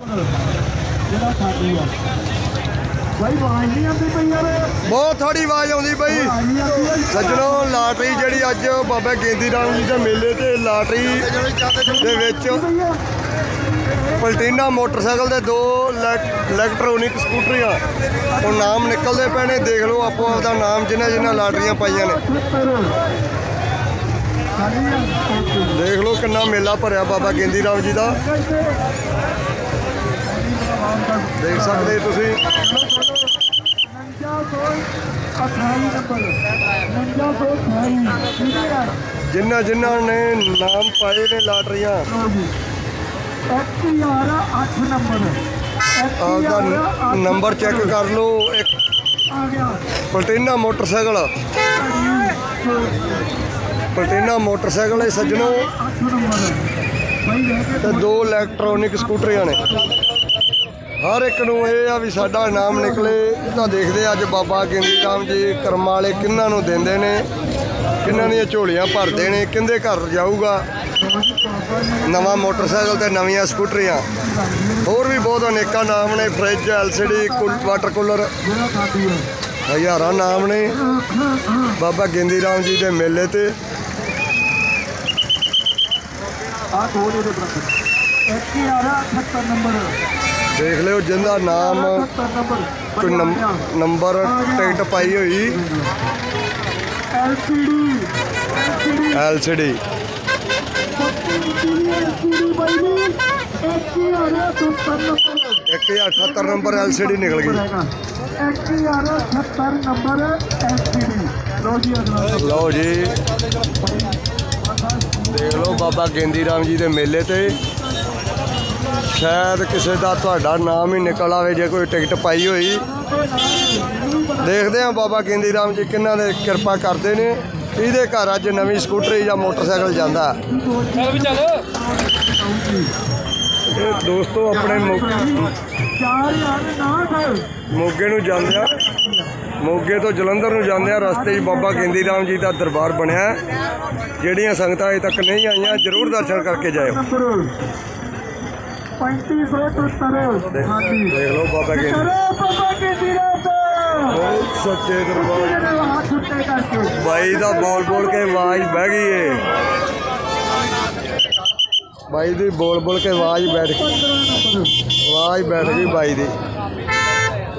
ਜਿਹੜਾ ਸਾਡੀ ਆ ਬਾਈ ਬਾਈ ਨਹੀਂ ਆਉਂਦੀ ਪਈ ਯਾਰ ਬਹੁਤ ਥੋੜੀ ਆਵਾਜ਼ ਆਉਂਦੀ ਬਈ। ਬਾਈ ਨਹੀਂ ਆਉਂਦੀ ਆ ਸੱਜਣੋ, ਲਾਟਰੀ ਜਿਹੜੀ ਅੱਜ ਬਾਬਾ ਗੇਂਦੀ ਰਾਮ ਜੀ ਦੇ ਮੇਲੇ ਤੇ ਲਾਟਰੀ ਦੇ ਵਿੱਚ ਪਲਟੀਨਾ ਮੋਟਰਸਾਈਕਲ ਦੇ ਦੋ ਇਲੈਕ- ਇਲੈਕਟ੍ਰੋਨਿਕ ਸਕੂਟਰੀਆਂ ਉਹ ਨਾਮ ਨਿਕਲਦੇ ਪਏ ਨੇ। ਦੇਖ ਲਓ ਆਪੋ ਆਪਦਾ ਨਾਮ, ਜਿਨ੍ਹਾਂ ਜਿਨ੍ਹਾਂ ਲਾਟਰੀਆਂ ਪਾਈਆਂ ਨੇ। ਖਾਲੀ ਆ ਦੇਖ ਲਓ ਕਿੰਨਾ ਮੇਲਾ ਭਰਿਆ ਬਾਬਾ ਗੇਂਦੀ ਰਾਮ ਜੀ ਦਾ। ਸਕਦੇ ਤੁਸੀਂ। 58 ਨੰਬਰ 5928 ਠੀਕ ਹੈ ਜਿਨ੍ਹਾਂ ਜਿਨ੍ਹਾਂ ਨੇ ਨਾਮ ਪਾਏ ਨੇ ਲਾਟਰੀਆਂ। ਲਓ ਜੀ 1008 ਨੰਬਰ ਆਪਦਾ ਨੰਬਰ ਚੈੱਕ ਕਰ ਲਓ, ਇੱਕ ਆ ਗਿਆ ਪਲਟੀਨਾ ਮੋਟਰਸਾਈਕਲ। ਪਲਟੀਨਾ ਮੋਟਰਸਾਈਕਲ ਹੈ ਸੱਜਣੋ। ਤੇ ਦੋ ਇਲੈਕਟ੍ਰੋਨਿਕ ਸਕੂਟਰੀਆਂ ਨੇ। ਹਰ ਇੱਕ ਨੂੰ ਇਹ ਆ ਵੀ ਸਾਡਾ ਨਾਮ ਨਿਕਲੇ। ਤਾਂ ਦੇਖਦੇ ਅੱਜ ਬਾਬਾ ਗਿੰਦੀ ਰਾਮ ਜੀ ਕਰਮਾਂ ਵਾਲੇ ਕਿੰਨਾਂ ਨੂੰ ਦਿੰਦੇ ਨੇ, ਕਿੰਨਾਂ ਦੀਆਂ ਝੋਲੀਆਂ ਭਰਦੇ ਨੇ, ਕਿੰਦੇ ਘਰ ਜਾਊਗਾ। ਨਵਾਂ ਮੋਟਰਸਾਈਕਲ ਤੇ ਨਵੀਆਂ ਸਕੂਟਰੀਆਂ। ਹੋਰ ਵੀ ਬਹੁਤ ਅਨੇਕਾਂ ਨਾਮ ਨੇ, ਫ੍ਰਿਜ, ਐਲਸੀਡੀ ਵਾਟਰ ਕੂਲਰ। ਜਿਹੜਾ ਸਾਡੀ ਹੈ ਹਜ਼ਾਰਾਂ ਨਾਮ ਨੇ ਬਾਬਾ ਗਿੰਦੀ ਰਾਮ ਜੀ ਦੇ ਮੇਲੇ ਤੇ। ਆ ਦੋ ਦੇ ਬਰਾਬਰ। 1178 ਨੰਬਰ। ਦੇਖ ਲਿਓ ਜਿੰਦਾ ਨਾਮ 78 ਨੰਬਰ ਕੋਈ ਨੰਬ- ਨੰਬਰ ਟਿਕਟ ਪਾਈ ਹੋਈ। ਐਲਸੀਡੀ। ਐਲਸੀਡੀ ਐਲਸੀਡੀ ਐਲਸੀਡੀ ਬਾਈ ਨੇ 1178 ਨੰਬਰ 1078 ਨੰਬਰ ਐਲਸੀਡੀ ਨਿਕਲ ਗਈ। 1178 ਨੰਬਰ ਐਲਸੀਡੀ ਲੋ ਜੀ ਅਗਲਾ ਲਓ ਜੀ। ਦੇਖ ਲਓ ਬਾਬਾ ਗੇਂਦੀ ਰਾਮ ਜੀ ਦੇ ਮੇਲੇ ਤੇ। ਸ਼ਾਇਦ ਕਿਸੇ ਦਾ ਤੁਹਾਡਾ ਨਾਮ ਹੀ ਨਿਕਲ ਆਵੇ ਜੇ ਕੋਈ ਟਿਕਟ ਪਾਈ ਹੋਈ। ਦੇਖਦੇ ਹਾਂ ਬਾਬਾ ਕੇਂਦੀ ਰਾਮ ਜੀ ਕਿੰਨਾਂ ਦੇ ਕਿਰਪਾ ਕਰਦੇ ਨੇ। ਇਹਦੇ ਘਰ ਅੱਜ ਨਵੀਂ ਸਕੂਟਰੀ ਜਾਂ ਮੋਟਰਸਾਈਕਲ ਜਾਂਦਾ। ਚੱਲ ਵੀ ਚੱਲ ਇਹ ਦੋਸਤੋ ਆਪਣੇ ਮੋ- ਮੋਗੇ ਨੂੰ ਜਾਂਦੇ ਆ। ਮੋਗੇ ਤੋਂ ਜਲੰਧਰ ਨੂੰ ਜਾਂਦੇ ਆ। ਰਸਤੇ 'ਚ ਬਾਬਾ ਕੇਂਦੀ ਰਾਮ ਜੀ ਦਾ ਦਰਬਾਰ ਬਣਿਆ। ਜਿਹੜੀਆਂ ਸੰਗਤਾਂ ਅਜੇ ਤੱਕ ਨਹੀਂ ਆਈਆਂ, ਜ਼ਰੂਰ ਦਰਸ਼ਨ ਕਰਕੇ ਜਾਇਓ। ਨੰਬਰ 3573 ਹਾਂਜੀ। ਦੇਖ ਲਓ ਬਾਬਾ ਗੇਂਦੀ ਕਰੋ ਬਾਬਾ ਕੀ ਦੀਰਤ ਓ ਸੱਚੇ ਦਰਬਾਰ। ਜਿਹੜੇ ਹੱਥ ਉੱਤੇ ਕਰਕੇ। ਬਾਈ ਦਾ ਬੋਲ ਬੋਲ ਕੇ ਆਵਾਜ਼ ਬਹਿ ਗਈ ਏ। ਬਾਈ ਦੀ ਬੋਲ ਬੋਲ ਕੇ ਆਵਾਜ਼ ਬੈਠ ਗਈ। 15 ਨੰਬਰ ਆਵਾਜ਼ ਬੈਠ ਗਈ ਬਾਈ ਦੀ।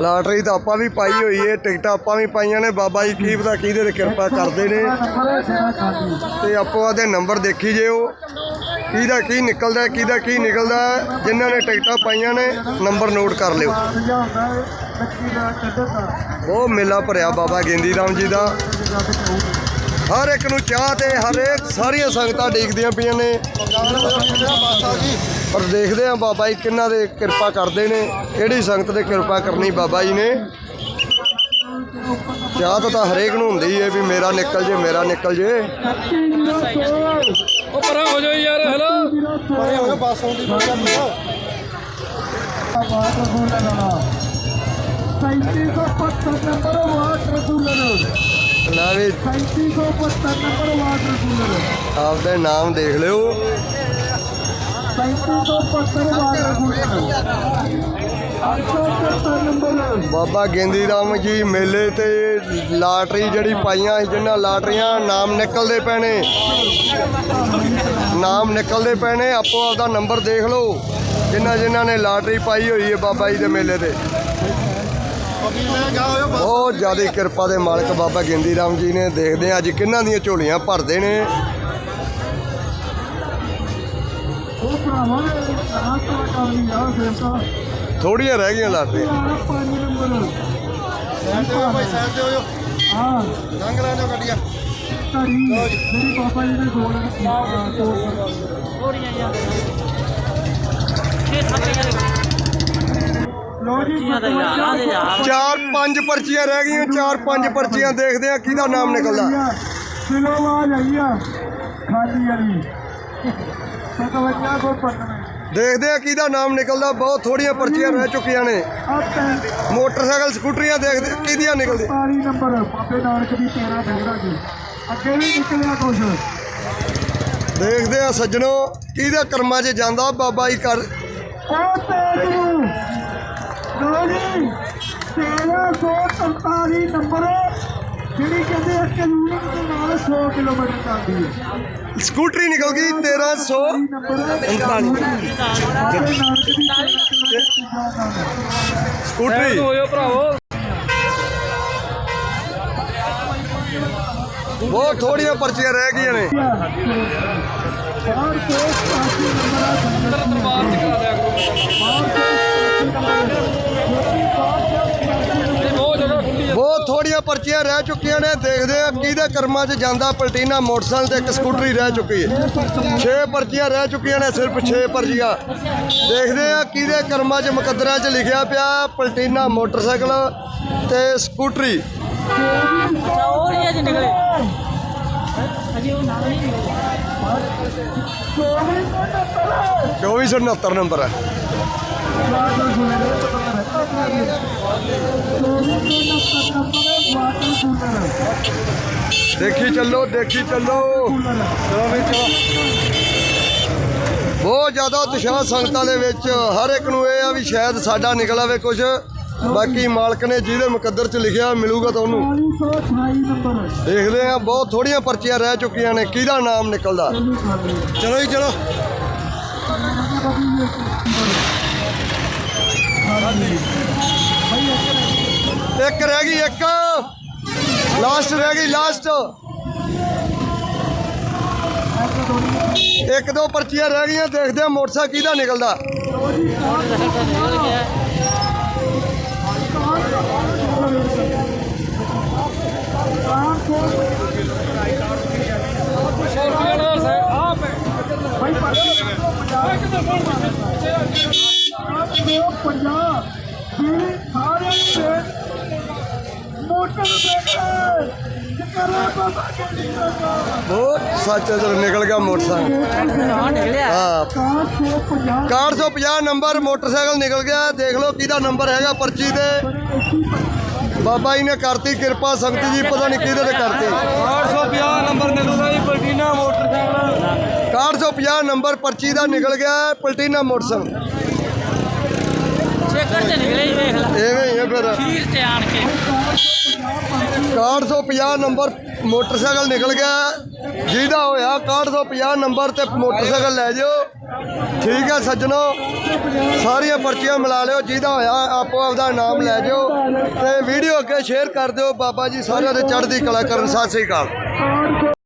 ਲਾਟਰੀ ਤਾਂ ਆਪਾਂ ਵੀ ਪਾਈ ਹੋਈ ਏ ਟਿਕਟਾਂ ਆਪਾਂ ਵੀ ਪਾਈਆਂ ਨੇ। ਬਾਬਾ ਜੀ ਕੀ ਪਤਾ ਕਿਹਦੇ ਤੇ ਕਿਰਪਾ ਕਰਦੇ ਨੇ। ਤੇ ਆਪੋ ਆਦੇ ਨੰਬਰ ਦੇਖੀ ਜਿਓ। ਕਿਹਦਾ ਕੀ ਨਿਕਲਦਾ, ਕਿਹਦਾ ਕੀ ਨਿਕਲਦਾ, ਜਿਨ੍ਹਾਂ ਨੇ ਟਿਕਟਾਂ ਪਾਈਆਂ ਨੇ, ਨੰਬਰ ਨੋਟ ਕਰ ਲਿਓ। ਉਹ ਮੇਲਾ ਭਰਿਆ ਬਾਬਾ ਗੇਂਦੀ ਰਾਮ ਜੀ ਦਾ। ਹਰ ਇੱਕ ਨੂੰ ਚਾਹ ਤੇ ਹਰੇਕ ਸਾਰੀਆਂ ਸੰਗਤਾਂ ਡੀਕਦੀਆਂ ਪਈਆਂ ਨੇ। ਪਰ ਦੇਖਦੇ ਆ ਬਾਬਾ ਜੀ ਕਿੰਨਾ ਦੇ ਕਿਰਪਾ ਕਰਦੇ ਨੇ। ਕਿਹੜੀ ਸੰਗਤ ਦੇ ਕਿਰਪਾ ਕਰਨੀ ਬਾਬਾ ਜੀ ਨੇ। ਚਾਹ ਤਾਂ ਹਰੇਕ ਨੂੰ ਹੁੰਦੀ ਹੈ ਵੀ ਮੇਰਾ ਨਿਕਲ ਜੇ, ਮੇਰਾ ਨਿਕਲ ਜੇ। ਪਰਾਂ ਹੋ ਜਾਓ ਯਾਰ ਹੈਲੋ ਪਰੇ ਹੋਇਆ ਪਾਸ ਆਉਂਦੀ ਕੋਈ ਗੱਲ ਨਹੀਂ ਵਾਟਰ ਕੂਲਰ ਵਾਲਾ 3575 ਨੰਬਰ ਵਾਟਰ ਕੂਲਰ ਲੈ ਵੀ 3575 ਨੰਬਰ ਵਾਟਰ ਕੂਲਰ ਆਪਦੇ ਨਾਮ ਦੇਖ ਲਿਓ। 3575 water cooler 875 number Baba Gendi Ram ji ਮੇਲੇ ਤੇ ਲਾਟਰੀ ਜਿਹੜੀ ਪਾਈਆਂ ਸੀ ਜਿਨ੍ਹਾਂ ਲਾਟਰੀਆਂ ਨਾਮ ਨਿਕਲਦੇ ਪਏ ਨਾਮ ਨਿਕਲਦੇ ਪਏ ਆਪੋ ਆਪਦਾ ਨੰਬਰ ਦੇਖ ਲਓ ਜਿਨ੍ਹਾਂ ਜਿਨ੍ਹਾਂ ਨੇ ਲਾਟਰੀ ਪਾਈ ਹੋਈ ਹੈ ਬਾਬਾ ਜੀ ਦੇ ਮੇਲੇ ਤੇ। ਬਹੁਤ ਜ਼ਿਆਦਾ ਕਿਰਪਾ ਦੇ ਮਾਲਕ ਬਾਬਾ ਗੇਂਦੀ ਰਾਮ ਜੀ ਨੇ। ਦੇਖਦੇ ਹਾਂ ਅੱਜ ਕਿੰਨਾਂ ਦੀਆਂ ਝੋਲੀਆਂ ਭਰਦੇ ਨੇ। ਉਹ ਭਰਾਵਾ, ਆਹ ਤੋਂ ਕਾਲੀ ਆ ਸੇਵਕਾ ਥੋੜੀਆਂ ਰਹਿ ਗਈਆਂ ਲਾਟਰੀਆਂ ਆਹ ਨੰਬਰ ਸਾਈਡ ਤੇ ਭਾਈ ਸਾਈਡ ਹੋ ਹਾਂ ਲੰਘ ਲੈਣੋ ਗੱਡੀਆਂ ਧੜੀ ਮੇਰੀ ਪਾਪਾ ਜੀ ਨੇ ਗੋਲ ਤੋੜ ਲੋ ਜੀ ਚਾਰ ਪੰਜ ਪਰਚੀਆਂ ਰਹਿ ਗਈਆਂ, ਚਾਰ ਪੰਜ ਪਰਚੀਆਂ ਦੇਖਦੇ ਆ ਕਿਹਦਾ ਨਾਮ ਨਿਕਲਦਾ। ਕਿਲੋ ਆਈ ਆ ਖਾਲੀ ਵਾਲੀ। 57 ਕੋ 95 ਦੇਖਦੇ ਆ ਕਿਹਦਾ ਨਾਮ ਨਿਕਲਦਾ ਬਹੁਤ ਥੋੜੀਆਂ ਪਰਚੀਆਂ ਰਹਿ ਚੁੱਕੀਆਂ ਨੇ। ਮੋਟਰਸਾਈਕਲ ਸਕੂਟਰੀਆਂ ਦੇਖਦੇ ਕਿਹਦੀਆਂ ਨਿਕਲਦੀ ਪਾਰੀ ਨੰਬਰ ਬਾਬੇ ਨਾਨਕ ਦੀ 13 ਫਿਰਦਾ ਜੀ। ਅੱਗੇ ਵੀ ਨਿਕਲਿਆ ਕੁਛ? ਦੇਖਦੇ ਆ ਸੱਜਣੋ ਕਿਹਦੇ ਕਰਮਾਂ 'ਚ ਜਾਂਦਾ ਬਾਬਾ ਜੀ ਕਰ ਉਹ ਤੇ ਅੱਜ ਨੂੰ। ਲੋ ਜੀ 1343 ਨੰਬਰ ਜਿਹੜੀ ਕਹਿੰਦੇ ਆ ਕਲੀਨਿਕ ਦੇ ਨਾਲ 100 ਕਿਲੋਮੀਟਰ ਚੱਲਦੀ ਹੈ। ਸਕੂਟਰੀ ਨਿਕਲ ਗਈ 1300 ਸਕੂਟਰੀ। ਹੋਇਓ ਭਰਾਵੋ। ਬਹੁਤ ਥੋੜੀਆਂ ਪਰਚੀਆਂ ਰਹਿ ਗਈਆਂ ਨੇ। ਦਰਬਾਰ ਚ ਕਰਾ ਦਿਆ ਕਰੋ। ਪਰਚੀਆਂ ਰਹਿ ਚੁੱਕੀਆਂ ਨੇ, ਦੇਖਦੇ ਆ ਕਿਹਦੇ ਕਰਮਾਂ 'ਚ ਜਾਂਦਾ ਪਲਟੀਨਾ ਮੋਟਰਸਾਈਕਲ ਤੇ ਇੱਕ ਸਕੂਟਰੀ ਰਹਿ ਚੁੱਕੀ ਹੈ। 6 ਪਰਚੀਆਂ ਰਹਿ ਚੁੱਕੀਆਂ ਨੇ, ਸਿਰਫ ਛੇ ਪਰਚੀਆਂ। ਦੇਖਦੇ ਆ ਕਿਹਦੇ ਕਰਮਾਂ 'ਚ ਮੁਕੱਦਰਾਂ 'ਚ ਲਿਖਿਆ ਪਿਆ ਪਲਟੀਨਾ ਮੋਟਰਸਾਈਕਲ ਤੇ ਸਕੂਟਰੀ। ਚੌਵੀ ਸੌ 2469 ਨੰਬਰ ਹੈ। ਦੇਖੀ ਚੱਲੋ ਦੇਖੀ ਚੱਲੋ। ਚਲੋ ਵੀ ਚਲੋ। ਬਹੁਤ ਜ਼ਿਆਦਾ ਉਤਸ਼ਾਹ ਸੰਗਤਾਂ ਦੇ ਵਿੱਚ। ਹਰ ਇੱਕ ਨੂੰ ਇਹ ਆ ਵੀ ਸ਼ਾਇਦ ਸਾਡਾ ਨਿਕਲ ਆਵੇ ਕੁਝ ਬਾਕੀ ਮਾਲਕ ਨੇ ਜਿਹਦੇ ਮੁਕੱਦਰ 'ਚ ਲਿਖਿਆ, ਮਿਲੂਗਾ ਤੁਹਾਨੂੰ ਦੇਖਦੇ ਆ ਬਹੁਤ ਥੋੜੀਆਂ ਪਰਚੀਆਂ ਰਹਿ ਚੁੱਕੀਆਂ ਨੇ। ਕਿਹਦਾ ਨਾਮ ਨਿਕਲਦਾ? ਚਲੋ ਜੀ, ਚਲੋ। ਇੱਕ ਰਹਿ ਗਈ, ਇੱਕ। ਲਾਸਟ ਰਹਿ ਗਈ ਲਾਸਟ ਇੱਕ ਦੋ ਪਰਚੀਆਂ ਰਹਿ ਗਈਆਂ, ਦੇਖਦੇ ਆ ਮੋਟਰਸਾਈਕਲ ਕਿਹਦਾ ਨਿਕਲਦਾ। ਸੌਰਪੀਆ ਨਾਲ ਸੈ ਆ ਪੈ ਭਾਈ ਪੰਜਾਬ ਜਿਹੜੇ ਸਾਰੇ ਦੇ ਮੋਟਰ ਬ੍ਰੇਕਰ ਕਰੇ ਬਾਬਾ ਕੇ ਬਹੁਤ ਸੱਚਾ ਚਲ ਨਿਕਲ ਗਿਆ ਮੋਟਰਸਾਈਕਲ। ਹਾਂ ਨਿਕਲਿਆ। ਹਾਂ। 450 ਨੰਬਰ ਮੋਟਰਸਾਈਕਲ ਨਿਕਲ ਗਿਆ। ਦੇਖ ਲਓ ਕਿਹਦਾ ਨੰਬਰ ਹੈਗਾ ਪਰਚੀ ਤੇ। ਬਾਬਾ ਜੀ ਨੇ ਕਰਤੀ ਕਿਰਪਾ ਸੰਗਤ ਜੀ ਪਤਾ ਨਹੀਂ ਕਿਹਦੇ ਤੇ ਕਰਤੀ। 450 ਨੰਬਰ ਨਿਕਲਦਾ ਜੀ ਪਲਟੀਨਾ ਮੋਟਰਸਾਈਕਲ। 450 ਨੰਬਰ ਪਰਚੀ ਦਾ ਨਿਕਲ ਗਿਆ ਪਲਟੀਨਾ ਮੋਟਰਸਾਈਕਲ। ਚੇਕਰ ਚ ਨਿਕਲੇ ਹੀ ਵੇਖ ਲੈ। ਐਵੇਂ ਹੀ ਫਿਰ। ਖੀਰ ਤੇ ਆਣ ਕੇ। 450 ਨੰਬਰ ਮੋਟਰਸਾਈਕਲ ਨਿਕਲ ਗਿਆ। ਜਿਹਦਾ ਹੋਇਆ 450 ਨੰਬਰ ਤੇ ਮੋਟਰਸਾਈਕਲ ਲੈ ਜਿਓ। ਠੀਕ ਹੈ ਸੱਜਣੋ, ਸਾਰੀਆਂ ਪਰਚੀਆਂ ਮਿਲਾ ਲਿਓ। ਜਿਹਦਾ ਹੋਇਆ ਆਪੋ ਆਪਦਾ ਨਾਮ ਲੈ ਜਿਓ ਤੇ ਵੀਡੀਓ ਅੱਗੇ ਸ਼ੇਅਰ ਕਰ ਦਿਓ। ਬਾਬਾ ਜੀ ਸਾਰਿਆਂ ਦੇ ਚੜ੍ਹਦੀ ਕਲਾ ਕਰਨ। ਸਤਿ ਸ੍ਰੀ ਅਕਾਲ।